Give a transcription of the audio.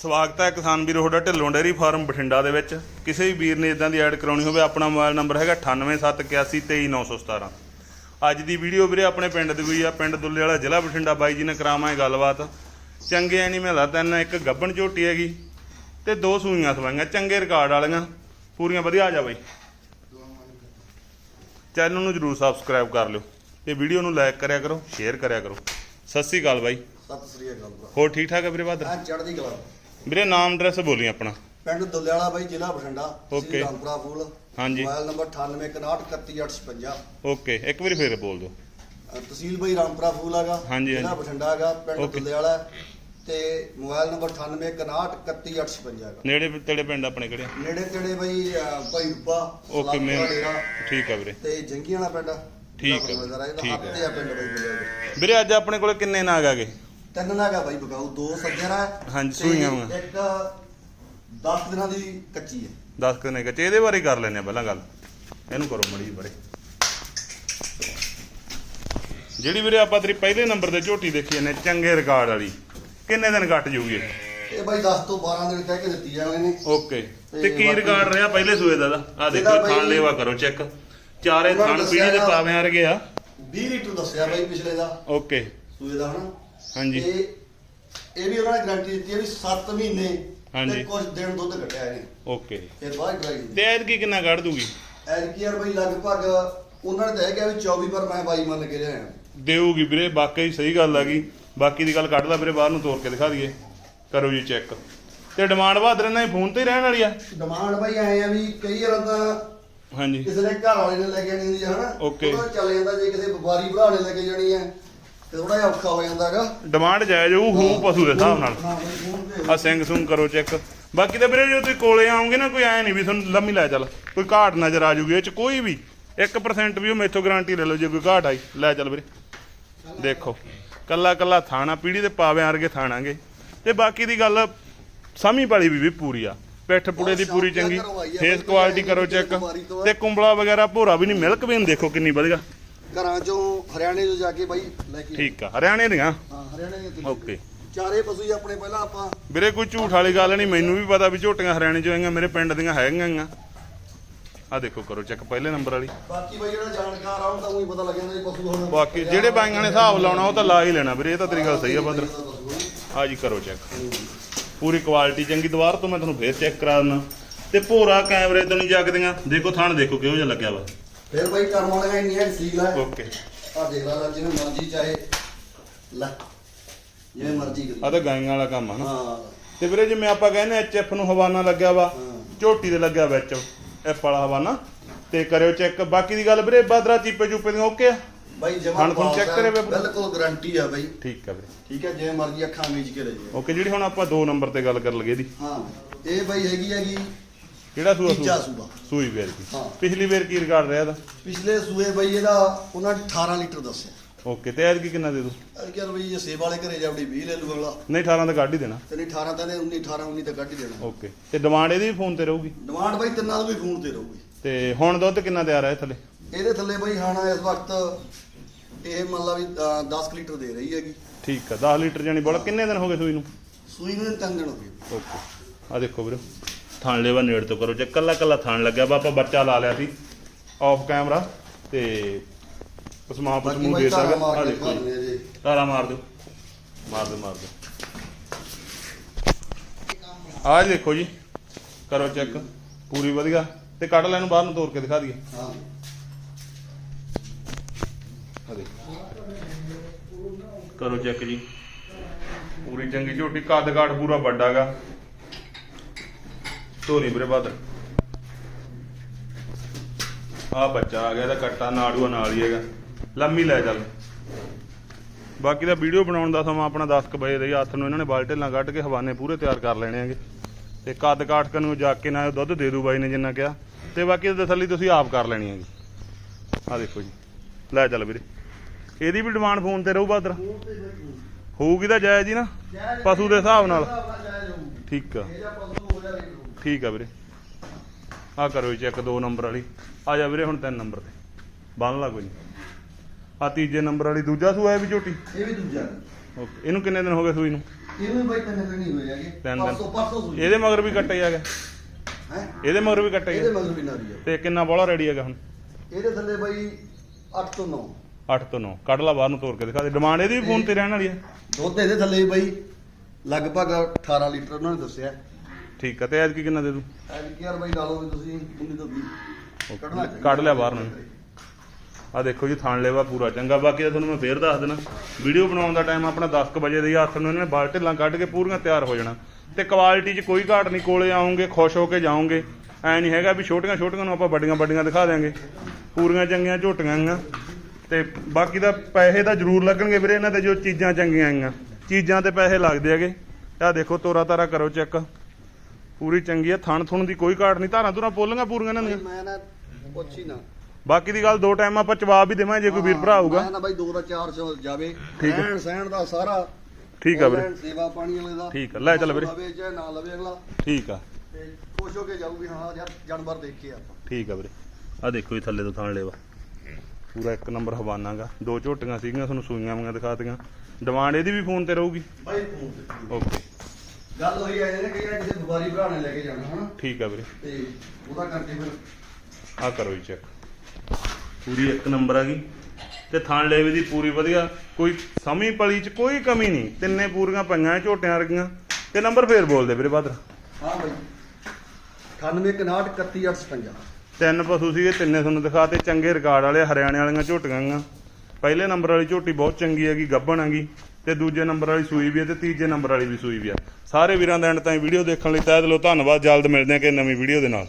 ਸਵਾਗਤ ਹੈ ਕਿਸਾਨ ਵੀਰ ਤੁਹਾਡਾ ਢਿੱਲੋਂ ਡੇਅਰੀ ਫਾਰਮ ਬਠਿੰਡਾ ਦੇ ਵਿੱਚ। ਕਿਸੇ ਵੀ ਵੀਰ ਨੇ ਇਦਾਂ ਦੀ ਐਡ ਕਰਾਉਣੀ ਹੋਵੇ ਆਪਣਾ ਮੋਬਾਈਲ ਨੰਬਰ ਹੈਗਾ 9871823917 ਅੱਜ ਦੀ ਵੀਡੀਓ ਵੀਰੇ ਆਪਣੇ ਪਿੰਡ ਦੀ ਹੋਈ ਆ ਪਿੰਡ ਦੁੱਲੇ ਵਾਲਾ ਜ਼ਿਲ੍ਹਾ ਬਠਿੰਡਾ। ਬਾਈ ਜੀ ਨੇ ਕਰਾਵਾਂਗੇ ਗੱਲਬਾਤ। ਚੰਗੇ ਐਨੀਮਲ ਆ ਤਿੰਨ ਇੱਕ ਗੱਬਣ ਝੋਟੀ ਹੈਗੀ ਤੇ ਦੋ ਸੂਈਆਂ ਸਵਾਈਆਂ ਚੰਗੇ ਰਿਕਾਰਡ ਵਾਲੀਆਂ। ਪੂਰੀਆਂ ਵਧੀਆ ਆ ਜਾ ਬਾਈ। ਚੈਨਲ ਨੂੰ ਜਰੂਰ ਸਬਸਕ੍ਰਾਈਬ ਕਰ ਲਿਓ। ਤੇ ਵੀਡੀਓ ਨੂੰ ਲਾਈਕ ਕਰਿਆ ਕਰੋ ਸ਼ੇਅਰ ਕਰਿਆ ਕਰੋ। ਸਤਿ ਸ੍ਰੀ ਅਕਾਲ ਬਾਈ। ਸਤਿ ਸ੍ਰੀ ਅਕਾਲ। ਹੋਰ ਠੀਕ ਠਾਕ ਹੈ ਵੀਰੇ ਬਾਦਰ? ਆ ਚੜ੍ਹਦੀ ਕਲਾ। ਵੀਰੇ ਨਾਮ ਐਡਰੈਸ ਬੋਲੀ ਆਪਣਾ। ਪਿੰਡ ਦੁੱਲਿਆਲਾ ਬਾਈ ਜ਼ਿਲ੍ਹਾ ਬਠਿੰਡਾ. ਸ੍ਰੀ ਰਾਮਪੁਰਾ ਫੂਲ। ਹਾਂਜੀ। ਮੋਬਾਈਲ ਨੰਬਰ 9861313856 ਓਕੇ ਇੱਕ ਵਾਰੀ ਫੇਰ ਬੋਲ ਦਿਓ। ਤਹਿਸੀਲ ਬਾਈ ਰਾਮਪੁਰਾ ਫੂਲ ਹੈਗਾ ਜ਼ਿਲ੍ਹਾ। ਬਠਿੰਡਾ ਹੈਗਾ ਪਿੰਡ. ਦੁੱਲਿਆਲਾ ਤੇ ਮੋਬਾਈਲ ਨੰਬਰ 9861313856 ਹੈਗਾ। ਨੇੜੇ ਤੇੜੇ ਪਿੰਡ ਆਪਣੇ ਕਿਹੜੇ? ਨੇੜੇ ਤੇੜੇ ਬਾਈ ਭਾਈ ਰੂਪਾ ਓਕੇ ਮੈਂ ਠੀਕ ਆ ਵੀਰੇ। ਤੇ ਜੰਗੀਆਂ ਵਾਲਾ ਪਿੰਡ। ਠੀਕ ਹੈ, ਠੀਕ ਹੈ। ਵੀਰੇ ਅੱਜ ਆਪਣੇ ਕੋਲੇ ਕਿੰਨੇ ਨਾਗ ਆਗੇ ਤਿੰਨ ਨਾਗਾ ਬਾਈ ਬਗਾਉ ਦੋ ਸੱਜਰਾ ਹਾਂਜੀ, ਸੂਈਆਂ ਵਾਂ। ਇੱਕ 10 ਦਿਨਾਂ ਦੀ ਕੱਚੀ ਹੈ। ਦੱਸ ਕਿੰਨੇ ਕੱਚੇ ਇਹਦੇ ਬਾਰੇ ਕਰ ਲੈਨੇ ਆ ਪਹਿਲਾਂ ਗੱਲ। ਇਹਨੂੰ ਕਰੋ ਮੜੀ ਬੜੇ ਜਿਹੜੀ ਵੀਰੇ ਆਪਾਂ ਤੇਰੀ ਪਹਿਲੇ ਨੰਬਰ ਤੇ ਝੋਟੀ ਦੇਖੀ ਜਾਂਦੇ ਚੰਗੇ ਰਿਕਾਰਡ ਵਾਲੀ। ਕਿੰਨੇ ਦਿਨ ਕੱਟ ਜੂਗੀ ਇਹ? ਬਾਈ 10 ਤੋਂ 12 ਦਿਨ ਕਹਿ ਕੇ ਦਿੱਤੀ ਜਾਣੇ ਨੇ ਓਕੇ। ਤੇ ਕੀ ਰਿਕਾਰਡ ਰਿਹਾ ਪਹਿਲੇ ਸੂਏ ਦਾ? ਆ ਦੇਖੋ ਇਹਦਾ ਥਾਣ ਬਈ- ਲੇਵਾ ਕਰੋ ਚੈੱਕ। ਚਾਰੇ ਉਹਨਾਂ ਨੇ ਥਾਣ ਪੀੜੀ ਦੇ ਦੱਸਿਆ ਪਾਵੇਂ ਆ ਗਏ ਆ। 20 ਲੀਟਰ ਦੱਸਿਆ ਬਾਈ ਪਿਛਲੇ ਦਾ। ਓਕੇ। ਸੂਏ ਦਾ ਹਨਾ। ਹਾਂਜੀ। ਤੇ ਇਹ ਵੀ ਉਹਨਾਂ ਨੇ ਗਾਰੰਟੀ ਦਿੱਤੀ ਹੈ ਵੀ 7 ਮਹੀਨੇ ਹਾਂਜੀ। ਤੇ ਕੁਝ ਦਿਨ ਦੁੱਧ ਕੱਢਿਆ ਇਹਨੇ ਓਕੇ ਫਿਰ ਬਾਅਦ ਡਰਾਈ ਤੇ ਐਤਕੀ ਕਿੰਨਾ ਕੱਢ ਦੂਗੀ? ਐਲਕੀਆਰ ਬਾਈ ਲਗਭਗ ਉਹਨਾਂ ਨੇ ਤਾਂ ਇਹ ਕਿਹਾ ਵੀ 24 ਪਰ ਮੈਂ ਬਾਈ ਮੰਨ ਕੇ ਲਿਆਇਆ। ਦੇਊਗੀ ਵੀਰੇ ਵਾਕਈ ਸਹੀ ਗੱਲ ਹੈਗੀ ਬਾਕੀ ਦੀ ਗੱਲ ਕੱਢਦਾ ਵੀਰੇ ਬਾਹਰ ਨੂੰ ਤੋੜ ਕੇ ਦਿਖਾ ਦਈਏ। ਕਰੋ ਜੀ ਚੈੱਕ ਤੇ ਡਿਮਾਂਡ ਬਹਾਦਰ ਇਹਨਾਂ ਦੀ ਫੋਨ ਤੇ ਹੀ ਰਹਿਣ ਵਾਲੀ ਆ? ਡਿਮਾਂਡ ਬਾਈ ਆਏ ਆ ਵੀ ਕਈ ਵਾਰ ਤਾਂ ਹਾਂਜੀ। ਕਿਸੇ ਨੇ ਘਰ ਵਾਲੇ ਨੇ ਲੈ ਕੇ ਜਾਣੀ ਹੁੰਦੀ ਹੈ ਹਨਾ? Okay. ਉਹਦਾ ਚੱਲ ਜਾਂਦਾ ਜੇ ਕਿਸੇ ਵਪਾਰੀ ਭਰਾ ਨੇ ਲੈ ਕੇ ਜਾਣੀ ਹੈ ਤੇ ਥੋੜਾ ਜਿਹਾ ਔਖਾ ਹੋ ਜਾਂਦਾ ਹੈਗਾ। ਡਿਮਾਂਡ ਜਾਇਜ਼ ਹੋਊ ਹੋਊ ਪਸ਼ੂ ਦੇ ਹਿਸਾਬ ਨਾਲ। ਹਾਂ ਬਾਈ ਫੋਨ ਤੇ ਆ ਸਿੰਘ ਸੁੰਗ ਕਰੋ ਚੈੱਕ ਬਾਕੀ ਤਾਂ ਵੀਰੇ ਜੇ ਤੁਸੀਂ ਕੋਲੇ ਆਉਂਗੇ ਨਾ ਕੋਈ ਐ ਨਹੀਂ ਵੀ ਤੁਹਾਨੂੰ ਲੰਮੀ ਲੈ ਚੱਲ। ਕੋਈ ਘਾਟ ਨਜ਼ਰ ਆ ਜੂਗੀ ਇਹ ਚ ਕੋਈ ਵੀ। 1% ਵੀ ਉਹ ਮੇਥੋਂ ਗਾਰੰਟੀ ਲੈ ਲਓ ਜੇ ਕੋਈ ਘਾਟ ਆਈ ਲੈ ਚੱਲ ਵੀਰੇ। ਦੇਖੋ ਕੱਲਾ ਕੱਲਾ ਥਾਣਾ ਪੀੜੀ ਦੇ ਪਾਵੇਂ ਵਰਗੇ ਥਾਣਾਂਗੇ। ਤੇ ਬਾਕੀ ਦੀ ਗੱਲ ਸਮੀ ਵਾਲੀ ਵੀ ਵੀ ਪੂਰੀ ਆ। ਪਿੱਠ ਪੁੜੇ ਦੀ ਪੂਰੀ ਚੰਗੀ। ਫੇਸ ਕੁਆਲਿਟੀ ਕਰੋ ਚੈੱਕ ਤੇ ਕੁੰਬਲਾ ਵਗੈਰਾ ਭੋਰਾ ਵੀ ਨਹੀਂ ਮਿਲਕ ਵੀ ਦੇਖੋ ਕਿੰਨੀ ਵਧੀਆ ਘਰਾਂ ਚੋਂ ਹਰਿਆਣੇ ਤੋਂ ਜਾ ਕੇ ਬਾਈ ਲੈ ਕੇ ਠੀਕ ਆ ਹਰਿਆਣੇ ਦੀਆਂ? ਹਾਂ ਹਰਿਆਣੇ ਦੀਆਂ ਤਿੰਨ। ਓਕੇ। ਚਾਰੇ ਪਸ਼ੂ ਹੀ ਆਪਣੇ ਪਹਿਲਾਂ ਆਪਾਂ ਵੀਰੇ ਕੋਈ ਝੂਠ ਵਾਲੀ ਗੱਲ ਨਹੀਂ ਮੈਨੂੰ ਵੀ ਪਤਾ ਵੀ ਝੋਟੀਆਂ ਹਰਿਆਣੇ ਚੋਂ ਆਈਆਂ ਮੇਰੇ ਪਿੰਡ ਦੀਆਂ ਹੈਗੀਆਂ ਆ ਆ ਦੇਖੋ ਕਰੋ ਚੈੱਕ ਪਹਿਲੇ ਨੰਬਰ ਵਾਲੀ। ਬਾਕੀ ਬਾਈ ਜਿਹੜਾ ਜਾਣਕਾਰ ਆ ਉਹਨੂੰ ਤਾਂ ਉਹੀ ਪਤਾ ਲੱਗ ਜਾਂਦਾ ਜੀ ਪਸ਼ੂ ਹੁਣ ਬਾਕੀ ਜਿਹੜੇ ਬਾਈਆਂ ਨੇ ਹਿਸਾਬ ਲਾਉਣਾ ਉਹ ਤਾਂ ਲਾ ਹੀ ਲੈਣਾ ਵੀਰੇ ਇਹ ਤਾਂ ਤੇਰੀ ਗੱਲ ਸਹੀ ਆ ਬਦਰ। ਆ। ਜੀ ਕਰੋ ਚੈੱਕ। ਪੂਰੀ ਕੁਆਲਿਟੀ ਚੰਗੀ ਦੁਬਾਰਾ ਤੋਂ ਮੈਂ ਤੁਹਾਨੂੰ ਫੇਰ ਚੈੱਕ ਕਰਾ ਦਿੰਦਾ ਤੇ ਭੋਰਾ ਕੈਮਰੇ ਤੋਂ ਨਹੀਂ ਜਗਦੀਆਂ। ਦੇਖੋ ਥਣ ਦੇਖੋ ਕਿਹੋ ਜਿਹਾ ਲੱਗਿਆ ਵਾ। ਫਿਰ ਬਾਈ ਕਰਮ ਵਾਲੀਆਂ ਇੰਨੀਆਂ ਸੀਲ ਆ ਓਕੇ ਆ ਦੇਖ ਲਾ ਜਿਵੇਂ ਮਰਜ਼ੀ ਚਾਹੇ ਲੈ ਜਿਵੇਂ ਮਰਜ਼ੀ ਕਰੀ। ਆ ਤਾਂ ਗਾਈਆਂ ਵਾਲਾ ਕੰਮ ਆ ਨਾ। ਹਾਂ। ਤੇ ਵੀਰੇ ਜਿਵੇਂ ਆਪਾਂ ਕਹਿੰਦੇ ਐਚਐਫ ਨੂੰ ਹਵਾਨਾ ਲੱਗਿਆ ਵਾ ਹਾਂ। ਝੋਟੀ ਦੇ ਲੱਗਿਆ ਵਿੱਚ ਐਫ ਵਾਲਾ ਹਵਾਨਾ। ਤੇ ਕਰਿਓ ਚੈੱਕ। ਬਾਕੀ ਦੀ ਗੱਲ ਵੀਰੇ ਬਾਦਰਾ ਚੀਪੇ ਚੂਪੇ ਦੀਆਂ ਓਕੇ ਆ? ਬਾਈ ਜਮਾ ਹੁਣ ਤੁਹਾਨੂੰ check ਕਰਿਆ? ਬਿਲਕੁਲ ਗਾਰੰਟੀ ਆ ਬਾਈ। ਠੀਕ ਆ ਵੀਰੇ। ਠੀਕ ਹੈ ਜਿਵੇਂ ਮਰਜ਼ੀ ਅੱਖਾਂ ਮੀਚ ਕੇ ਲੈ ਜਾਓ ਓਕੇ ਜਿਹੜੀ ਹੁਣ ਆਪਾਂ 2 ਨੰਬਰ ਤੇ ਗੱਲ ਕਰਨ ਲੱਗੇ ਦੀ ਹਾਂ। ਇਹ ਬਾਈ ਹੈਗੀ ਹੈਗੀ ਕਿਹੜਾ ਸੂਆ ਤੀਜਾ ਸੂਆ? ਸੂਈ ਵੇਰ ਕੀ ਹਾਂ। ਪਿਛਲੀ ਵੇਰ ਕੀ ਰਿਕਾਰਡ ਰਿਹਾ ਦਾ ਪਿਛਲੇ ਸੂਏ ਬਾਈ ਇਹਦਾ ਉਹਨਾਂ ਨੇ 18 ਲੀਟਰ ਦੱਸਿਆ। ਓਕੇ ਤੇ ਐਤਕੀ ਕਿੰਨਾ ਦੇ ਦੋ ਅਰ ਕਿਹਾ ਬਈ ਜੇ ਸੇਬ ਵਾਲੇ ਘਰੇ ਜਾਵੜੀ 20 ਲੈ ਲੂ ਅਗਲਾ। ਨਹੀਂ 18 ਤਾਂ ਕੱਢ ਹੀ ਦੇਣਾ। ਤੇ ਨਹੀਂ 18 ਤਾਂ ਨੇ 19 18 19 ਤਾਂ ਕੱਢ ਹੀ ਦੇਣਾ। ਓਕੇ ਤੇ ਡਿਮਾਂਡ ਇਹਦੀ ਵੀ ਫੋਨ ਤੇ ਰਹੂਗੀ? ਡਿਮਾਂਡ ਬਾਈ ਤਿੰਨਾਂ ਨੂੰ ਵੀ ਫੋਨ ਤੇ ਰਹੂਗੀ। ਤੇ ਹੁਣ ਦੁੱਧ ਕਿੰਨਾ ਤਿਆਰ ਹੈ ਥੱਲੇ? ਇਹਦੇ ਥੱਲੇ ਬਾਈ ਹਾਣਾ ਇਸ ਵਕਤ ਇਹ ਮੰਨ ਲਾ ਵੀ ਅ, 10 ਲੀਟਰ ਦੇ ਰਹੀ ਹੈਗੀ। ਠੀਕ ਆ 10 ਲੀਟਰ ਜਾਨੀ ਬੋਲ ਕਿੰਨੇ ਦਿਨ ਹੋ ਗਏ ਸੂਈ ਨੂੰ? ਸੂਈ ਨੂੰ ਤਿੰਨ ਦਿਨ ਹੋ ਗਏ। ਓਕੇ ਆ ਦੇਖੋ ਵੀਰੋ। ਥਾਣ ਲੈਵਾ ਨੇੜ ਤੋਂ ਕਰੋ। ਜੇ ਕੱਲਾ ਕੱਲਾ ਥਾਣ ਲੱਗਿਆ ਵਾ ਆਪਾਂ ਬੱਚਾ ਲਾ ਲਿਆ ਸੀ ਆਫ ਕੈਮਰਾ ਤੇ ਬਾਕੀ ਪਸਮੂ ਬਾਈ ਦੇ ਸਕਦਾ ਆ ਦੇਖੋ ਜੀ। ਆ ਮਾਰ ਦਿਓ। ਮਾਰ ਦਿਓ ਮਾਰ ਦਿਓ। ਆਹ ਦੇਖੋ ਜੀ। ਕਰੋ ਚੈੱਕ। ਪੂਰੀ ਵਧੀਆ। ਤੇ ਕੱਢ ਲੈਣ ਬਾਹਰ ਨੂੰ ਤੋੜ ਕੇ ਦਿਖਾ ਦਈਏ। ਹਾਂ। ਆ ਦੇਖੋ। ਕਰੋ ਚੈੱਕ ਜੀ। ਪੂਰੀ ਚੰਗੀ ਝੋਟੀ। ਕੱਦ ਕਾਠ ਪੂਰਾ ਵੱਡਾਗਾ ਧੋਰੀ ਵੀਰੇ ਬਾਦਰ ਆ ਬੱਚਾ ਆ ਗਿਆ ਇਹਦਾ ਕੱਟਾ ਨਾੜੂਆ ਨਾਲ ਹੀ ਹੈਗਾ। ਲੰਮੀ ਲੈ ਚੱਲ। ਬਾਕੀ ਦਾ ਵੀਡੀਓ ਬਣਾਉਣ ਦਾ ਸਮਾਂ ਆਪਣਾ 10 ਕੁ ਵਜੇ ਦਾ ਹੱਥ ਨੂੰ ਇਹਨਾਂ ਨੇ ਬਾਲਟੇ ਨਾਲ ਕੱਢ ਕੇ ਹਵਾਨੇ ਪੂਰੇ ਤਿਆਰ ਕਰ ਲੈਣੇ ਹੈਗੇ। ਤੇ ਕੱਦ ਕਾਠ ਕਨ ਨੂੰ ਜਾ ਕੇ ਨਾ ਦੁੱਧ ਦੇ ਦੂ ਬਾਈ ਨੇ ਜਿੰਨਾ ਕਿਹਾ। ਤੇ ਬਾਕੀ ਦੀ ਤਸੱਲੀ ਤੁਸੀਂ ਆਪ ਕਰ ਲੈਣੀ ਹੈਗੀ। ਆ ਦੇਖੋ ਜੀ। ਲੈ ਚੱਲ ਵੀਰੇ। ਇਹਦੀ ਵੀ ਡਿਮਾਂਡ ਫੋਨ ਤੇ ਰਹੂ ਬਾਦਰ। ਹੋਊਗੀ ਤਾਂ ਜਾਇਜ਼ ਹੀ ਨਾ। ਪਸ਼ੂ ਦੇ ਹਿਸਾਬ ਨਾਲ। ਠੀਕ ਆ। ਠੀਕ ਆ ਵੀਰੇ। ਆ ਕਰੋ ਚੈੱਕ 2 ਨੰਬਰ ਵਾਲੀ। ਆ ਜਾ ਵੀਰੇ ਹੁਣ 3 ਨੰਬਰ ਤੇ। ਬੰਨ ਲਾ ਕੋਈ ਆ ਤੀਜੇ ਨੰਬਰ ਵਾਲੀ ਦੂਜਾ ਸੂਆ ਹੈ ਵੀ ਝੋਟੀ? ਇਹ ਵੀ ਦੂਜਾ। ਓਕੇ ਇਹਨੂੰ ਕਿੰਨੇ ਦਿਨ ਹੋ ਗਏ ਸੂਈ ਨੂੰ? ਇਹਨੂੰ ਬਾਈ ਤਿੰਨ ਦਿਨ ਹੀ ਹੋਏ ਹੈਗੇ। ਤਿੰਨ ਦਿਨ। ਪਰਸੋਂ ਪਰਸੋਂ ਸੂਈ। ਇਹਦੇ ਮਗਰ ਵੀ ਕੱਟੇ ਹੈਗਾ ਹੈ? ਇਹਦੇ ਮਗਰ ਵੀ ਕੱਟੇ ਇਹਦੇ ਮਗਰ ਵੀ ਨਾਰੀ ਹੈ ਤੇ ਕਿੰਨਾ ਬੋਲਾ ਰੈਡੀ ਹੈਗਾ ਹੁਣ? ਇਹਦੇ ਥੱਲੇ ਬਾਈ 8 ਤੋਂ 9 8 ਤੋਂ 9 ਕੱਢ ਲਾ ਬਾਹਰ ਨੂੰ ਤੋੜ ਕੇ ਦਿਖਾ ਦੇ। ਡਿਮਾਂਡ ਇਹਦੀ ਵੀ ਫੋਨ ਤੇ ਰਹਿਣ ਵਾਲੀ ਹੈ। ਦੁੱਧ ਇਹਦੇ ਥੱਲੇ ਵੀ ਬਾਈ ਲਗਭਗ 18 ਲੀਟਰ ਉਹਨਾਂ ਨੇ ਦੱਸਿਆ। ਠੀਕ ਹੈ ਤੇ ਐਤਕੀ ਕਿੰਨਾ ਦੇ ਦੂ ਐਡ ਯਾਰ ਬਾਈ ਲਾ ਲਓ ਵੀ ਤੁਸੀਂ 19 ਤੋਂ 20 ਕੱਢਣਾ। ਕੱਢ ਲਿਆ ਬਾਹਰ ਨੂੰ। ਆ ਦੇਖੋ ਜੀ ਥਾਣ ਲੈਵਾ ਪੂਰਾ ਚੰਗਾ। ਬਾਕੀ ਤਾਂ ਤੁਹਾਨੂੰ ਮੈਂ ਫੇਰ ਦੱਸ ਦੇਣਾ ਵੀਡੀਓ ਬਣਾਉਣ ਦਾ ਟਾਈਮ ਆਪਣਾ 10:00 ਵਜੇ ਦੇ ਹੱਥ ਨੂੰ ਇਹਨਾਂ ਨੇ ਬਾਲਟੇ ਲਾਂ ਕੱਢ ਕੇ ਪੂਰੀਆਂ ਤਿਆਰ ਹੋ ਜਾਣਾ। ਤੇ ਕੁਆਲਿਟੀ 'ਚ ਕੋਈ ਘਾਟ ਨਹੀਂ ਕੋਲੇ ਆਉਂਗੇ ਖੁਸ਼ ਹੋ ਕੇ ਜਾਓਗੇ। ਐ ਨਹੀਂ ਹੈਗਾ ਵੀ ਛੋਟੀਆਂ ਛੋਟੀਆਂ ਨੂੰ ਆਪਾਂ ਵੱਡੀਆਂ ਵੱਡੀਆਂ ਦਿਖਾ ਦਿਆਂਗੇ। ਪੂਰੀਆਂ ਚੰਗੀਆਂ ਝੋਟੀਆਂ ਆਈਆਂ। ਤੇ ਬਾਕੀ ਦਾ ਪੈਸੇ ਤਾਂ ਜ਼ਰੂਰ ਲੱਗਣਗੇ ਵੀਰੇ ਇਹਨਾਂ ਤੇ ਜੋ ਚੀਜ਼ਾਂ ਚੰਗੀਆਂ ਆਈਆਂ। ਚੀਜ਼ਾਂ ਤੇ ਪੈਸੇ ਲੱਗਦੇ ਹੈਗੇ। ਆਹ ਦੇਖੋ ਤੋਰਾ ਤਾਰਾ ਕਰੋ ਚੈੱਕ। ਪੂਰੀ ਚੰਗੀ ਆ ਥਣ ਥੁਣ ਦੀ ਕੋਈ ਘਾਟ ਨਹੀਂ ਧਾਰਾਂ ਧੁਰਾਂ ਪੋਲੀਆਂ ਪੂਰੀਆਂ ਇਹਨਾਂ ਦੀਆਂ। ਮੈਂ ਨਾ ਪੁੱਛੀ ਨਾ। ਬਾਕੀ ਦੀ ਗੱਲ ਦੋ ਟਾਈਮ ਆਪਾਂ ਜਵਾਬ ਵੀ ਦੇਵਾਂਗੇ ਜੇ ਕੋਈ ਵੀਰ ਭਰਾ ਆਊਗਾ। ਮੈਂ ਨਾ ਬਾਈ ਦੋ ਦਾ 400 ਜਾਵੇ। ਠੀਕ ਹੈ। ਰਹਿਣ ਸਹਿਣ ਦਾ ਸਾਰਾ। ਠੀਕ ਆ ਵੀਰੇ। ਸੇਵਾ ਪਾਣੀ ਵਾਲੇ ਦਾ। ਠੀਕ ਆ, ਲੈ ਚੱਲ ਵੀਰੇ। ਲਵੇ ਚਾਹੇ ਨਾ ਲਵੇ ਅਗਲਾ। ਠੀਕ ਆ। ਤੇ ਖੁਸ਼ ਹੋ ਕੇ ਜਾਊਗੀ ਹਾਂ ਯਾਰ ਜਾਨਵਰ ਦੇਖੇ ਆਪਾਂ। ਠੀਕ ਆ ਵੀਰੇ। ਆ ਦੇਖੋ ਜੀ ਥੱਲੇ ਤੋਂ ਥਾਣ ਲੇਵਾ। ਪੂਰਾ ਇੱਕ ਨੰਬਰ ਹਵਾਨਾਗਾ। ਦੋ ਝੋਟੀਆਂ ਸੀਗੀਆਂ ਤੁਹਾਨੂੰ ਸੂਈਆਂ ਵਾਂਗੀਆਂ ਦਿਖਾਤੀਆਂ ਡਿਮਾਂਡ ਇਹਦੀ ਵੀ ਫੋਨ ਤੇ ਰਹੂਗੀ? ਬਾਈ ਫੋਨ ਤੇ। ਓਕੇ। ਗੱਲ ਹੋਈ ਐ ਨੇ ਕਈ ਵਾਰ ਕਿਸੇ ਵਪਾਰੀ ਭਰਾ ਨੇ ਲੈ ਕੇ ਜਾਣਾ ਹਨਾ? ਠੀਕ ਆ ਵੀਰੇ। ਤੇ ਉਹਦਾ ਕਰਕੇ ਫਿਰ ਆ ਕਰੋ ਜੀ ਚੈੱਕ ਪੂਰੀ ਇੱਕ ਨੰਬਰ ਆ ਗਈ। ਤੇ ਥਾਣ ਲੇਵੇ ਦੀ ਪੂਰੀ ਵਧੀਆ। ਕੋਈ ਸਮੀ ਪਲੀ ਚ ਕੋਈ ਕਮੀ ਨਹੀਂ। ਤਿੰਨੇ ਪੂਰੀਆਂ ਪਈਆਂ ਝੋਟੀਆਂ ਵਰਗੀਆਂ। ਤੇ ਨੰਬਰ ਫੇਰ ਬੋਲਦੇ ਵੀਰੇ ਬਾਦਰ ਹਾਂ ਬਾਈ। 9861311856 ਤਿੰਨ ਪਸ਼ੂ ਸੀਗੇ ਤਿੰਨੇ ਤੁਹਾਨੂੰ ਦਿਖਾਤੇ ਚੰਗੇ ਰਿਕਾਰਡ ਵਾਲੇ ਹਰਿਆਣੇ ਵਾਲੀਆਂ ਝੋਟੀਆਂ ਪਹਿਲੇ ਨੰਬਰ ਵਾਲੀ ਝੋਟੀ ਬਹੁਤ ਚੰਗੀ ਹੈਗੀ ਗੱਭਣ ਹੈਗੀ। ਤੇ ਦੂਜੇ ਨੰਬਰ ਵਾਲੀ ਸੂਈ ਵੀ ਹੈ ਤੇ ਤੀਜੇ ਨੰਬਰ ਵਾਲੀ ਵੀ ਸੂਈ ਵੀ ਹੈ ਸਾਰੇ ਵੀਰਾਂ ਦਾ ਐਂਡ ਤਾਈਂ ਵੀਡੀਓ ਦੇਖਣ ਲਈ ਤਹਿ ਦਿਲੋਂ ਧੰਨਵਾਦ। ਜਲਦ ਮਿਲਦੇ ਹਾਂ ਕਿ ਨਵੀਂ ਵੀਡੀਓ ਦੇ ਨਾਲ।